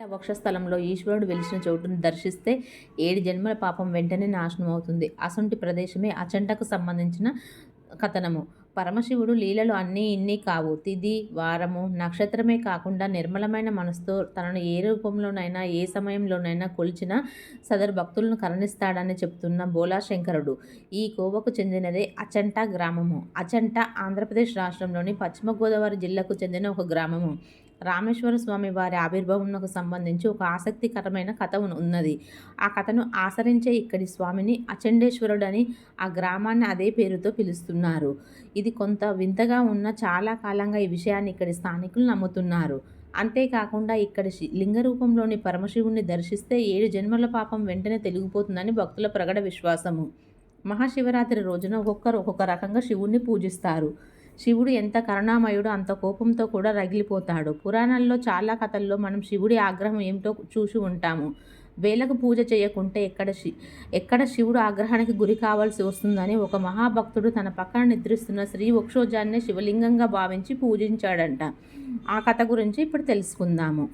వక్షస్థలంలో ఈశ్వరుడు వెలిసిన చోటును దర్శిస్తే ఏడు జన్మల పాపం వెంటనే నాశనం అవుతుంది. అసొంటి ప్రదేశమే అచంటకు సంబంధించిన కథనము. పరమశివుడు లీలలు అన్నీ ఇన్ని కావు. తిథి వారము నక్షత్రమే కాకుండా నిర్మలమైన మనసుతో తనను ఏ రూపంలోనైనా ఏ సమయంలోనైనా కొలిచిన సదరు భక్తులను కరుణిస్తాడని చెప్తున్న బోలాశంకరుడు. ఈ కోవకు చెందినదే అచంట గ్రామము. అచంట ఆంధ్రప్రదేశ్ రాష్ట్రంలోని పశ్చిమ గోదావరి జిల్లాకు చెందిన ఒక గ్రామము. రామేశ్వర స్వామి వారి ఆవిర్భావంకు సంబంధించి ఒక ఆసక్తికరమైన కథ ఉన్నది. ఆ కథను ఆచరించే ఇక్కడి స్వామిని అచండేశ్వరుడని ఆ గ్రామాన్ని అదే పేరుతో పిలుస్తున్నారు. ఇది కొంత వింతగా ఉన్న చాలా కాలంగా ఈ విషయాన్ని ఇక్కడి స్థానికులు నమ్ముతున్నారు. అంతేకాకుండా ఇక్కడ శి- లింగ రూపంలోని పరమశివుణ్ణి దర్శిస్తే ఏడు జన్మల పాపం వెంటనే తెలిగిపోతుందని భక్తుల ప్రగడ విశ్వాసము. మహాశివరాత్రి రోజున ఒక్కొక్కరు ఒక్కొక్క రకంగా శివుణ్ణి పూజిస్తారు. శివుడు ఎంత కరుణామయుడు అంత కోపంతో కూడా రగిలిపోతాడు. పురాణాల్లో చాలా కథల్లో మనం శివుడి ఆగ్రహం ఏమిటో చూసి ఉంటాము. వేలకు పూజ చేయకుంటే ఎక్కడ శి ఎక్కడ శివుడు ఆగ్రహానికి గురి కావాల్సి వస్తుందని ఒక మహాభక్తుడు తన పక్కన నిద్రిస్తున్న శ్రీ వక్షోజాన్నే శివలింగంగా భావించి పూజించాడంట. ఆ కథ గురించి ఇప్పుడు తెలుసుకుందాము.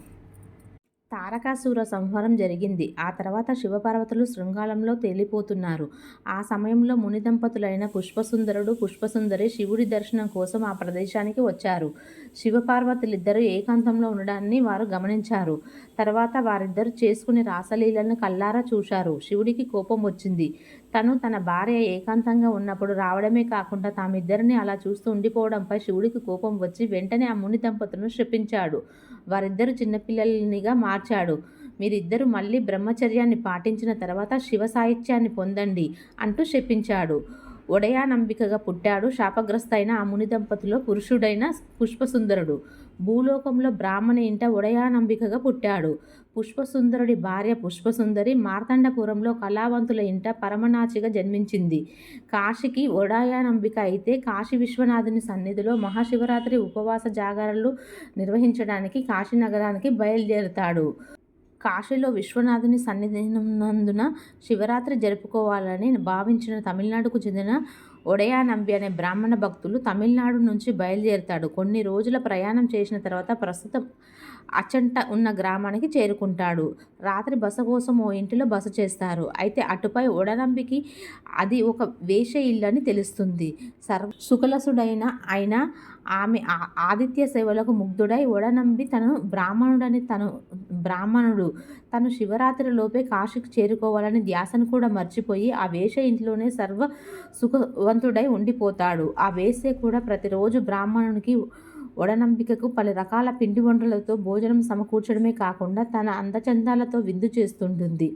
తారకాసుర సంహారం జరిగింది. ఆ తర్వాత శివపార్వతులు శృంగాలంలో తేలిపోతున్నారు. ఆ సమయంలో ముని దంపతులైన పుష్పసుందరుడు పుష్పసుందరి శివుడి దర్శనం కోసం ఆ ప్రదేశానికి వచ్చారు. శివపార్వతులిద్దరూ ఏకాంతంలో ఉండడాన్ని వారు గమనించారు. తర్వాత వారిద్దరు చేసుకునే రాసలీలను కల్లారా చూశారు. శివుడికి కోపం వచ్చింది. తను తన భార్య ఏకాంతంగా ఉన్నప్పుడు రావడమే కాకుండా తామిద్దరిని అలా చూస్తూ ఉండిపోవడంపై శివుడికి కోపం వచ్చి వెంటనే ఆ ముని దంపతులను శపించాడు. వారిద్దరు చిన్నపిల్లల్నిగా మార్చాడు. మీరిద్దరూ మళ్ళీ బ్రహ్మచర్యాన్ని పాటించిన తర్వాత శివ సాహిత్యాన్ని పొందండి అంటూ శపించాడు. ఒడయానంబికగా పుట్టాడు. శాపగ్రస్తైన ఆ ముని దంపతిలో పురుషుడైన పుష్పసుందరుడు. భూలోకంలో బ్రాహ్మణ ఇంట ఒడయానంబికగా పుట్టాడు. పుష్పసుందరుడి భార్య పుష్పసుందరి మార్తండపురంలో కళావంతుల ఇంట పరమనాచిగా జన్మించింది. కాశీకి ఒడయానంబిక అయితే కాశీ విశ్వనాథుని సన్నిధిలో మహాశివరాత్రి ఉపవాస జాగరణలు నిర్వహించడానికి కాశీ నగరానికి బయలుదేరుతాడు. కాశీలో విశ్వనాథుని సన్నిధినందున శివరాత్రి జరుపుకోవాలని భావించిన తమిళనాడుకు చెందిన ఒడయానంబి అనే బ్రాహ్మణ భక్తులు తమిళనాడు నుంచి బయలుదేరుతాడు. కొన్ని రోజుల ప్రయాణం చేసిన తర్వాత ప్రస్తుతం అచంట ఉన్న గ్రామానికి చేరుకుంటాడు. రాత్రి బస కోసం ఓ ఇంటిలో బస చేస్తారు. అయితే అటుపై ఒడనంబికి అది ఒక వేష ఇల్లు అని తెలుస్తుంది. సర్వ సుకలసుడైన ఆయన ఆమె ఆదిత్య సేవలకు ముగ్ధుడై ఒడనంబి తను బ్రాహ్మణుడని తను బ్రాహ్మణుడు. తను శివరాత్రి లోపే కాశీకి చేరుకోవాలని ధ్యాసను కూడా మర్చిపోయి ఆ వేష ఇంట్లోనే సర్వ సుఖవంతుడై ఉండిపోతాడు. ఆ వేసే కూడా ప్రతిరోజు బ్రాహ్మణునికి ఒడనంబికకు పలు రకాల పిండి వంటలతో భోజనం సమకూర్చడమే కాకుండా తన అందచందాలతో విందు చేస్తుంటుంది.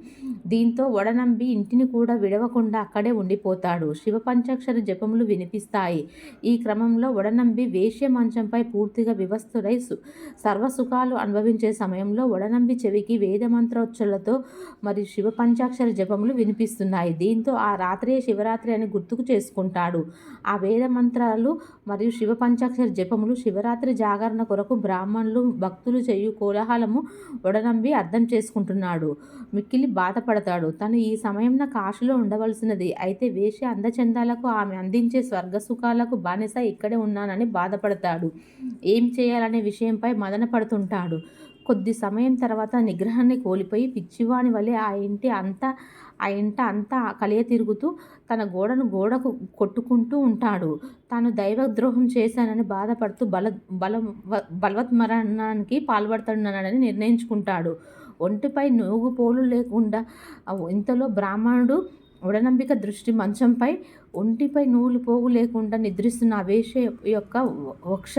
దీంతో ఒడనంబి ఇంటిని కూడా విడవకుండా అక్కడే ఉండిపోతాడు. శివ పంచాక్షర జపములు వినిపిస్తాయి. ఈ క్రమంలో ఒడనంబి వేష్య మంచంపై పూర్తిగా వివస్థుడై సు సర్వసుఖాలు అనుభవించే సమయంలో ఒడనంబి చెవికి వేదమంత్రోచ్చలతో మరియు శివ పంచాక్షర జపములు వినిపిస్తున్నాయి. దీంతో ఆ రాత్రియే శివరాత్రి అని గుర్తుకు చేసుకుంటాడు. ఆ వేద మంత్రాలు మరియు శివ పంచాక్షర జపములు శివరాత్రి జాగరణ కొరకు బ్రాహ్మణులు భక్తులు చేయు కోలాహలము ఒడనంబి అర్థం చేసుకుంటున్నాడు. మిక్కిలి బాధ బాధపడతాడు తను ఈ సమయంలో కాశీలో ఉండవలసినది. అయితే వేష అందచందాలకు ఆమె అందించే స్వర్గ సుఖాలకు బానిస ఇక్కడే ఉన్నానని బాధపడతాడు. ఏం చేయాలనే విషయంపై మదన పడుతుంటాడు. కొద్ది సమయం తర్వాత నిగ్రహాన్ని కోల్పోయి పిచ్చివాని వలె ఆ ఇంటి అంతా ఆ ఇంట అంతా కలియ తిరుగుతూ తన గోడను గోడకు కొట్టుకుంటూ ఉంటాడు. తాను దైవద్రోహం చేశానని బాధపడుతూ బల బల బలవత్మరణానికి పాల్పడుతున్నానని నిర్ణయించుకుంటాడు. ఒంటిపై నూగుపోలు లేకుండా ఇంతలో బ్రాహ్మణుడు ఉడనంబిక దృష్టి మంచంపై ఒంటిపై నూలు పోగు లేకుండా నిద్రిస్తున్న వేష యొక్క వక్ష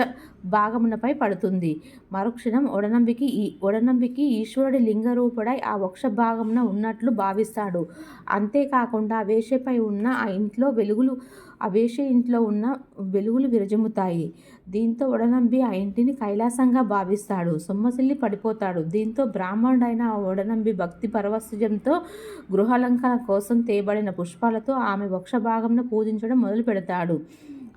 భాగమునపై పడుతుంది. మరుక్షణం ఒడనంబికి ఈ ఒడనంబికి ఈశ్వరుడి లింగరూపుడై ఆ వక్ష భాగమున ఉన్నట్లు భావిస్తాడు. అంతేకాకుండా ఆ వేషపై ఉన్న ఆ ఇంట్లో వెలుగులు ఆ వేష ఇంట్లో ఉన్న వెలుగులు విరజముతాయి దీంతో ఒడనంబి ఆ ఇంటిని కైలాసంగా భావిస్తాడు. సొమ్మసిల్లి పడిపోతాడు. దీంతో బ్రాహ్మణుడైన ఆ ఒడనంబి భక్తి పరవశంతో గృహాలంకరణ కోసం తేబడిన పుష్పాలతో ఆమె వక్ష భాగంను పూజించడం మొదలు పెడతాడు.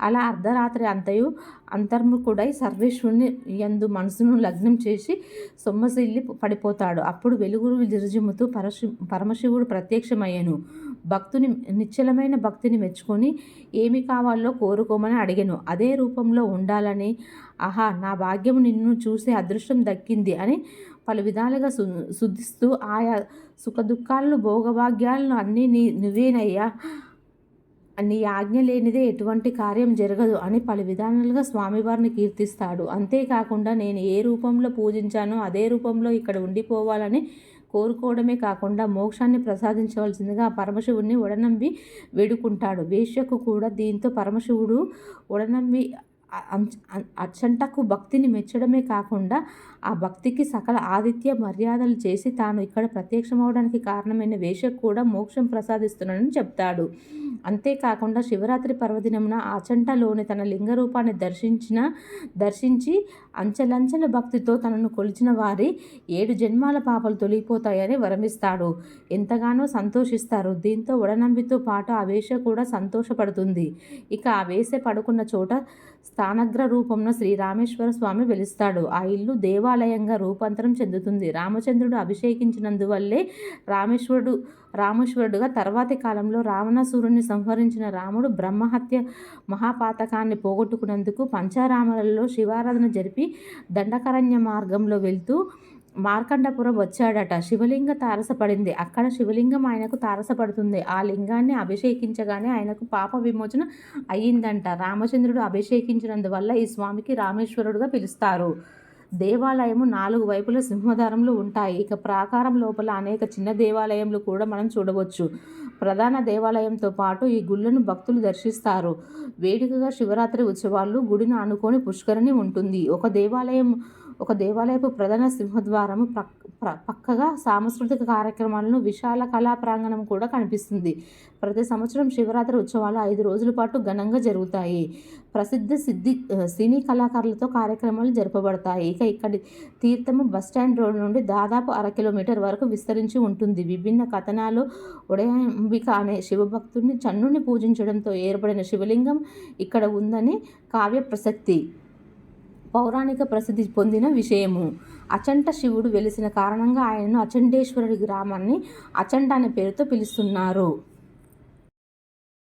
అలా అర్ధరాత్రి అంతయు అంతర్ముఖుడై సర్వేశ్వరుని యందు మనసును లగ్నం చేసి సొమ్మసిల్లి పడిపోతాడు. అప్పుడు వెలుగులు విరజిమ్ముతూ పరశి పరమశివుడు ప్రత్యక్షమయ్యను. భక్తుని నిశ్చలమైన భక్తిని మెచ్చుకొని ఏమి కావాలో కోరుకోమని అడిగాను. అదే రూపంలో ఉండాలని ఆహా నా భాగ్యం నిన్ను చూసే అదృష్టం దక్కింది అని పలు విధాలుగా సు శుద్ధిస్తూ ఆయా సుఖదుఖాలను భోగభాగ్యాలను అన్నీ నీ నువ్వేనయ్యా. నీ ఆజ్ఞ లేనిదే ఎటువంటి కార్యం జరగదు అని పలు విధానాలుగా స్వామివారిని కీర్తిస్తాడు. అంతేకాకుండా నేను ఏ రూపంలో పూజించానో అదే రూపంలో ఇక్కడ ఉండిపోవాలని కోరుకోవడమే కాకుండా మోక్షాన్ని ప్రసాదించవలసిందిగా పరమశివుడిని ఒడనంబి వేడుకుంటాడు. వేశ్యకు కూడా దీంతో పరమశివుడు ఉడనంబి అంచ- అచ్చంటకు భక్తిని మెచ్చడమే కాకుండా ఆ భక్తికి సకల ఆదిత్య మర్యాదలు చేసి తాను ఇక్కడ ప్రత్యక్షమవడానికి కారణమైన వేషకు కూడా మోక్షం ప్రసాదిస్తున్నానని చెప్తాడు. అంతేకాకుండా శివరాత్రి పర్వదినమున ఆచంటలోని తన లింగ రూపాన్ని దర్శించిన దర్శించి అంచెలంచెల భక్తితో తనను కొలిచిన వారి ఏడు జన్మాల పాపలు తొలగిపోతాయని వరమిస్తాడు. ఎంతగానో సంతోషిస్తారు. దీంతో ఉడనంబితో పాటు ఆ వేష కూడా సంతోషపడుతుంది. ఇక ఆ వేసే పడుకున్న చోట స్థానగ్ర రూపంలో శ్రీ రామేశ్వర స్వామి వెలుస్తాడు. ఆ ఇల్లు దేవాలయంగా రూపాంతరం చెందుతుంది. రామచంద్రుడు అభిషేకించినందువల్లే రామేశ్వరుడు రామేశ్వరుడుగా తర్వాతి కాలంలో రావణాసురుణ్ణి సంహరించిన రాముడు బ్రహ్మహత్య మహాపాతకాన్ని పోగొట్టుకున్నందుకు పంచారామలలో శివారాధన జరిపి దండకరణ్య మార్గంలో వెళ్తూ మార్కండపురం వచ్చాడట. శివలింగ తారసపడింది అక్కడ శివలింగం ఆయనకు తారసపడుతుంది. ఆ లింగాన్ని అభిషేకించగానే ఆయనకు పాప విమోచన అయ్యిందంట. రామచంద్రుడు అభిషేకించినందువల్ల ఈ స్వామికి రామేశ్వరుడుగా పిలుస్తారు. దేవాలయము నాలుగు వైపుల సింహద్వారములు ఉంటాయి. ఇక ప్రాకారం లోపల అనేక చిన్న దేవాలయములు కూడా మనం చూడవచ్చు. ప్రధాన దేవాలయంతో పాటు ఈ గుళ్ళను భక్తులు దర్శిస్తారు. వేడుకగా శివరాత్రి ఉత్సవాలు గుడిని ఆనుకొని పుష్కరిణి ఉంటుంది. ఒక దేవాలయం ఒక దేవాలయపు ప్రధాన సింహద్వారము పక్కగా సాంస్కృతిక కార్యక్రమాలను విశాల కళా ప్రాంగణం కూడా కనిపిస్తుంది. ప్రతి సంవత్సరం శివరాత్రి ఉత్సవాలు ఐదు రోజుల పాటు ఘనంగా జరుగుతాయి. ప్రసిద్ధ సిద్ధి సినీ కళాకారులతో కార్యక్రమాలు జరపబడతాయి. ఇక ఇక్కడి తీర్థము బస్టాండ్ రోడ్ నుండి దాదాపు అర కిలోమీటర్ వరకు విస్తరించి ఉంటుంది. విభిన్న కథనాలు ఉడయాంబిక అనే శివభక్తుడిని చన్నుని పూజించడంతో ఏర్పడిన శివలింగం ఇక్కడ ఉందని కావ్య ప్రసక్తి. పౌరాణిక ప్రసిద్ధి పొందిన విషయము. అచంట శివుడు వెలిసిన కారణంగా ఆయనను అచండేశ్వరుడి గ్రామాన్ని అచంట అనే పేరుతో పిలుస్తున్నారు.